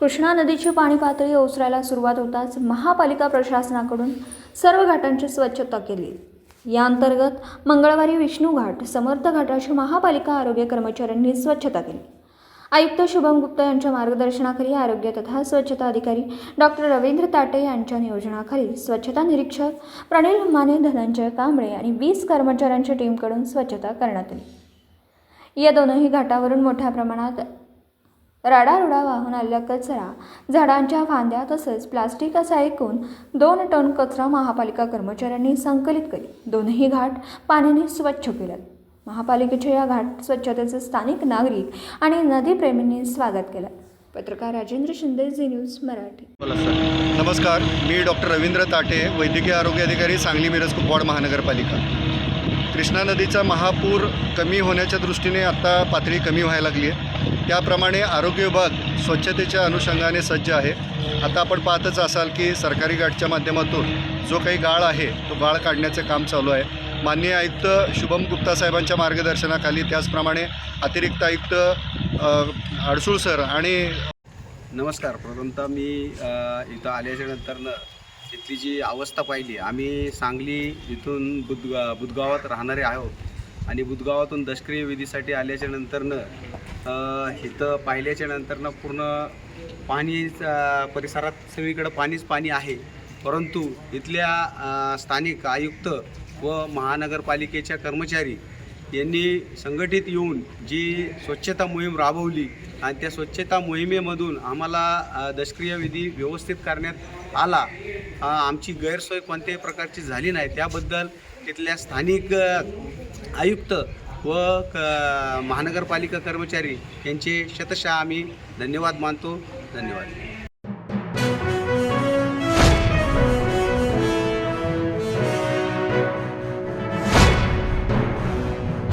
कृष्णा नदीची पाणी पातळी ओसरायला सुरुवात होताच महापालिका प्रशासनाकडून सर्व घाटांची स्वच्छता केली. या अंतर्गत मंगळवारी विष्णू घाट समर्थ घाटाची महापालिका आरोग्य कर्मचाऱ्यांनी स्वच्छता केली. आयुक्त शुभम गुप्ता यांच्या मार्गदर्शनाखाली आरोग्य तथा स्वच्छता अधिकारी डॉक्टर रवींद्र ताटे यांच्या नियोजनाखाली स्वच्छता निरीक्षक प्रणिल माने धनंजय कांबळे आणि वीस कर्मचाऱ्यांच्या टीमकडून स्वच्छता करण्यात आली. या दोनही घाटावरून मोठ्या प्रमाणात राडारुडा वाहून आलेला कचरा झाडांच्या फांद्या तसंच प्लास्टिक असा ऐकून दोन टन कचरा महापालिका कर्मचाऱ्यांनी संकलित केली. दोनही घाट पाण्याने स्वच्छ केल्यात. महापालिकेच्या या घाट स्वच्छतेचं स्थानिक नागरिक आणि नदीप्रेमींनी स्वागत केलं. पत्रकार राजेंद्र शिंदे झी न्यूज मराठी. बोला सर नमस्कार मी डॉक्टर रवींद्र ताटे वैद्यकीय आरोग्य अधिकारी सांगली मिरज कुपवाड महानगरपालिका. कृष्णा नदीचा महापूर कमी होण्याच्या दृष्टीने आता पातळी कमी व्हायला लागली आहे. त्याप्रमाणे आरोग्य विभाग स्वच्छतेच्या अनुषंगाने सज्ज आहे. आता आपण पाहतच असाल की सरकारी गाठच्या माध्यमातून जो काही गाळ आहे तो गाळ काढण्याचं काम चालू आहे. माननीय आयुक्त शुभम गुप्ता साहेबांच्या मार्गदर्शनाखाली त्याचप्रमाणे अतिरिक्त आयुक्त अडसूळ सर आणि नमस्कार. प्रथमतः मी इथं आल्याच्या नंतरनं तिथली जी अवस्था पाहिली आम्ही सांगली इथून बुदगा बुदगावात राहणारे आहोत. आणि बुदगावातून दष्क्रिय विधीसाठी आल्याच्या नंतरनं इथं पाहिल्याच्या नंतरनं पूर्ण पाणी परिसरात सगळीकडं पाणीच पाणी आहे. परंतु इथल्या स्थानिक आयुक्त व महानगरपालिकेच्या कर्मचारी यांनी संघटित येऊन जी स्वच्छता मोहीम राबवली आणि त्या स्वच्छता मोहिमेमधून आम्हाला अ, विधी व्यवस्थित करण्यात आला. आमची गैरसोय कोणत्याही प्रकारची झाली नाही. त्याबद्दल तिथल्या स्थानिक आयुक्त व क महानगरपालिका कर्मचारी यांचे शतशः आम्ही धन्यवाद मानतो. धन्यवाद.